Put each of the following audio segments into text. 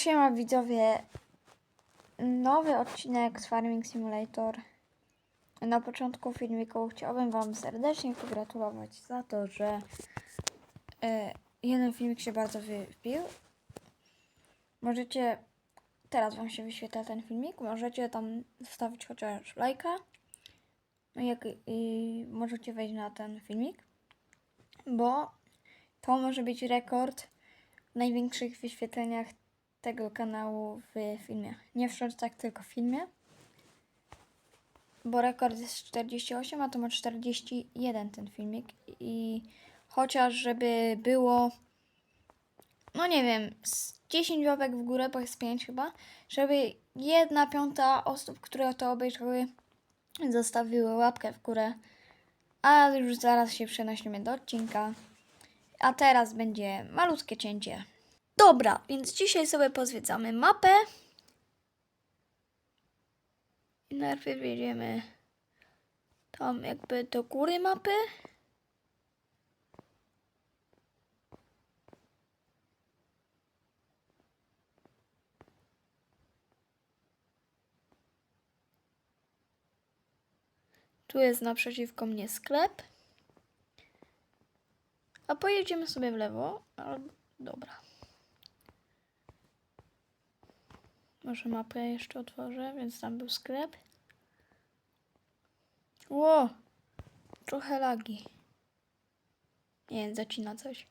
siema widzowie. Nowy odcinek z Farming Simulator. Na początku filmiku chciałbym Wam serdecznie pogratulować za to, że e, jeden filmik się bardzo wybił. Możecie, teraz Wam się wyświetla ten filmik, możecie tam zostawić chociaż lajka. No jak, i możecie wejść na ten filmik, bo to może być rekord w największych wyświetleniach tego kanału w filmie. Nie w shortach, tylko w filmie. Bo rekord jest 48, a to ma 41 ten filmik. I chociaż żeby było, no nie wiem, z 10 łapek w górę, bo jest 5 chyba, żeby jedna piąta osób, które to obejrzały, zostawiły łapkę w górę. A już zaraz się przenosimy do odcinka. A teraz będzie malutkie cięcie. Dobra, więc dzisiaj sobie pozwiedzamy mapę. I najpierw jedziemy tam jakby do góry mapy. Tu jest naprzeciwko mnie sklep. A pojedziemy sobie w lewo. Dobra. Może mapę jeszcze otworzę, więc tam był sklep. Ło! Trochę lagi. Nie wiem, zacina coś.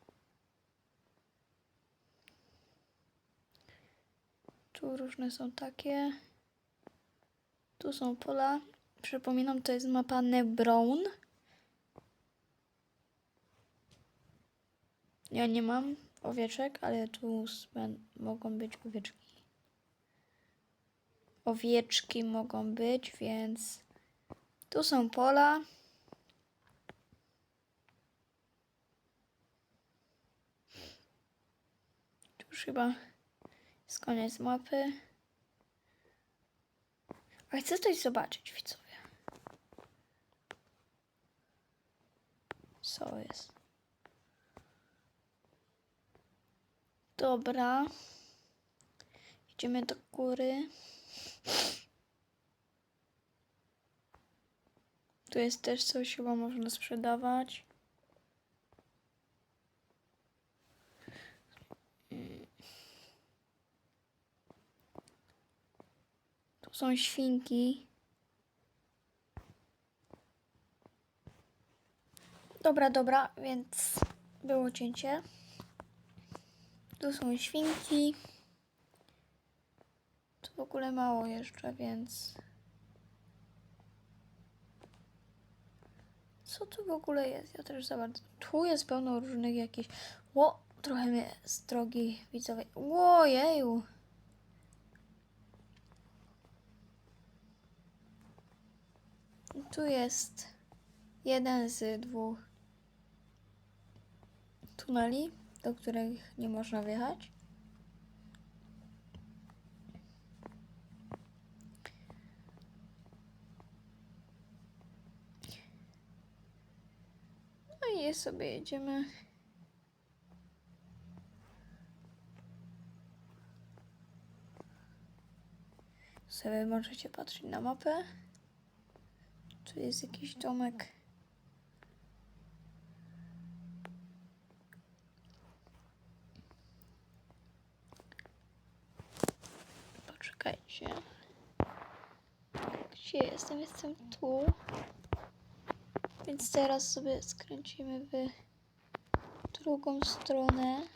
Tu różne są takie. Tu są pola. Przypominam, to jest mapa Nebrown. Ja nie mam owieczek, ale tu mogą być owieczki. Owieczki mogą być, więc tu są pola. Tu już chyba jest koniec mapy. A chcę coś zobaczyć, widzowie. Co jest? Dobra. Idziemy do góry. Tu jest też coś chyba można sprzedawać. Tu są świnki. Dobra, dobra, więc było cięcie. Tu są świnki. W ogóle mało jeszcze, więc. Co tu w ogóle jest? Ja też za bardzo. Tu jest pełno różnych jakichś. Ło, trochę mnie z drogi widzowej. Łojeju. Tu jest jeden z dwóch tuneli, do których nie można wjechać. I sobie jedziemy. Sobie możecie patrzeć na mapę. Tu jest jakiś domek. Poczekajcie. Gdzie jestem? Jestem tu. Więc teraz sobie skręcimy w drugą stronę.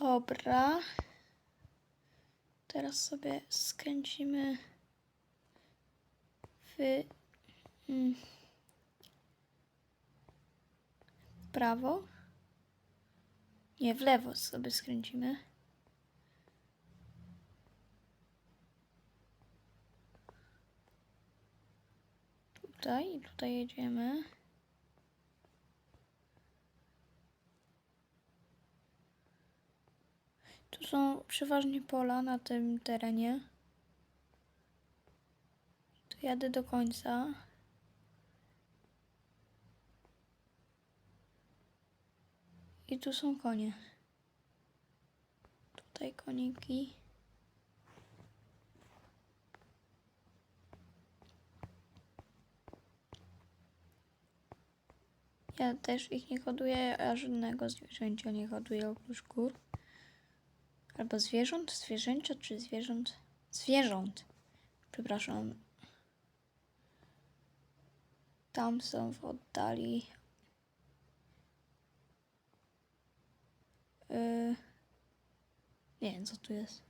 Dobra. Teraz sobie skręcimy w mm, prawo. Nie, w lewo sobie skręcimy. Tutaj i tutaj jedziemy. Tu są przeważnie pola na tym terenie. Tu jadę do końca. I tu są konie. Tutaj koniki. Ja też ich nie hoduję, a żadnego zwierzęcia nie hoduję oprócz kur. Albo zwierząt? Zwierzęcia czy zwierząt? Zwierząt. Przepraszam. Tam są w oddali. Yy, nie wiem, co tu jest.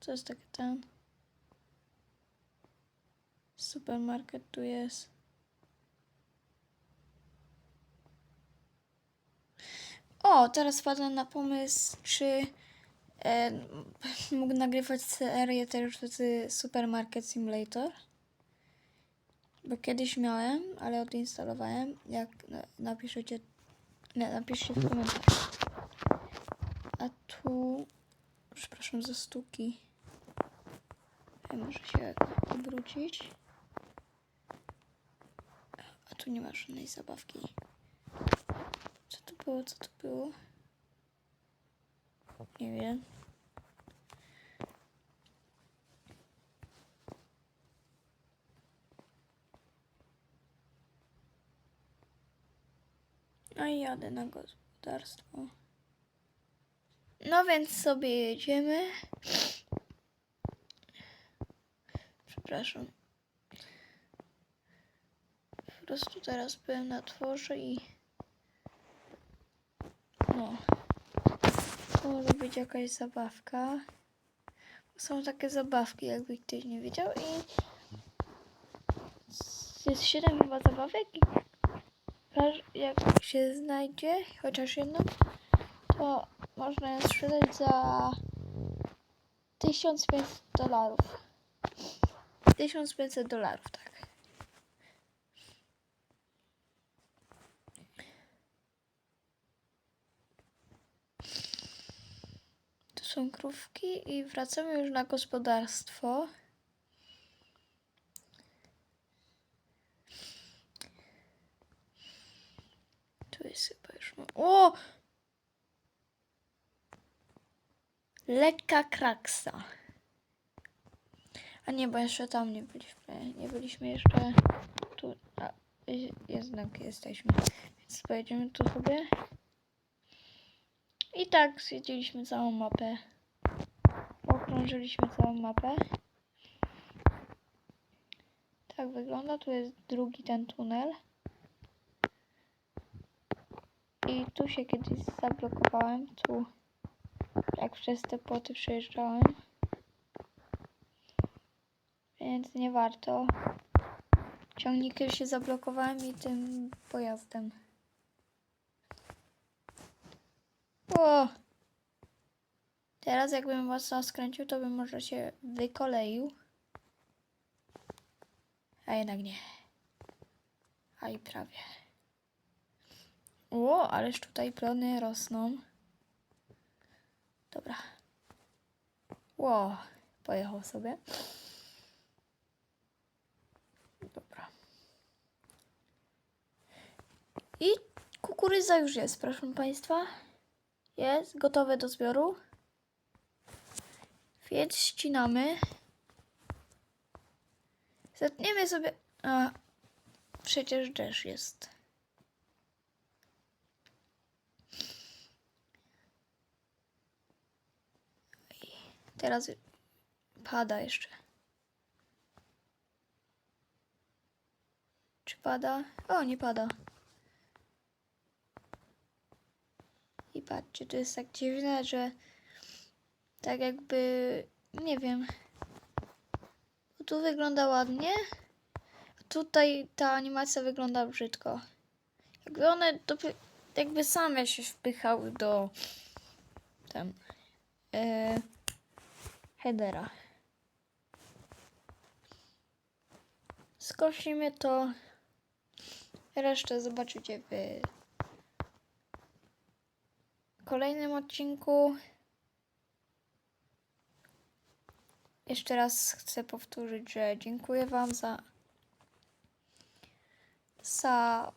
Co jest takie ten? Supermarket tu jest. O, teraz wpadłem na pomysł, czy e, mógł nagrywać serię też z Supermarket Simulator. Bo kiedyś miałem, ale odinstalowałem. Jak na- napiszecie, nie, napiszcie w komentarzu. A tu, przepraszam za stuki. Może się obrócić. A tu nie ma żadnej zabawki. Co to było? Nie wiem. No i jadę na gospodarstwo. No więc sobie jedziemy. Przepraszam. Po prostu teraz byłem na dworze i no. To może być jakaś zabawka. Są takie zabawki, jakby ktoś nie wiedział i jest 7 chyba zabawek i jak się znajdzie chociaż jedną, to można ją sprzedać za 1500 dolarów. 1500 dolarów, tak. Tu są krówki i wracamy już na gospodarstwo. Tu jest chyba już... O! Lekka kraksa. A nie, bo jeszcze tam nie byliśmy. Nie byliśmy jeszcze tu. A, jednak jesteśmy. Więc pojedziemy tu sobie. I tak zwiedziliśmy całą mapę. Okrążyliśmy całą mapę. Tak wygląda. Tu jest drugi ten tunel. I tu się kiedyś zablokowałem. Tu. Jak przez te płoty przejeżdżałem. Więc nie warto. Ciągnikiem się zablokowałem i tym pojazdem. O! Teraz jakbym mocno skręcił, to bym może się wykoleił. A jednak nie. A i prawie. O, ależ tutaj plony rosną. Dobra. Ło, pojechał sobie. Dobra. I kukurydza już jest, proszę Państwa. Jest gotowe do zbioru. Więc ścinamy. Zetniemy sobie. A, przecież deszcz jest. Teraz pada jeszcze. Czy pada? O, nie pada. Patrzcie, to jest tak dziwne, że tak jakby, nie wiem, bo tu wygląda ładnie, a tutaj ta animacja wygląda brzydko. Jakby one dopi- jakby same się wpychały do tam e, headera. Skosimy to. Resztę zobaczycie w kolejnym odcinku. Jeszcze raz chcę powtórzyć, że dziękuję Wam za, za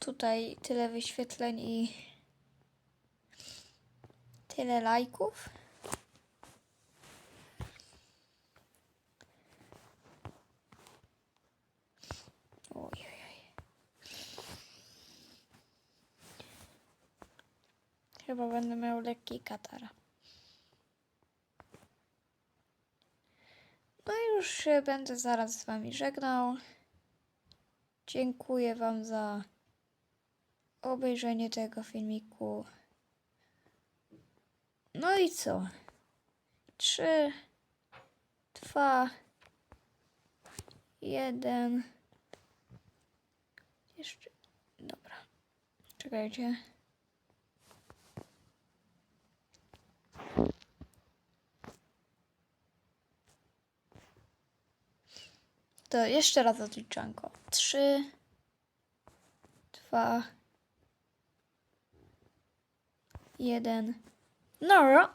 tutaj tyle wyświetleń i tyle lajków. Lekki katar. No i już się będę zaraz z wami żegnał. Dziękuję wam za obejrzenie tego filmiku. No i co? Trzy, dwa, jeden. Jeszcze. Dobra. Czekajcie. To jeszcze raz odliczanko. Trzy, dwa, jeden. No,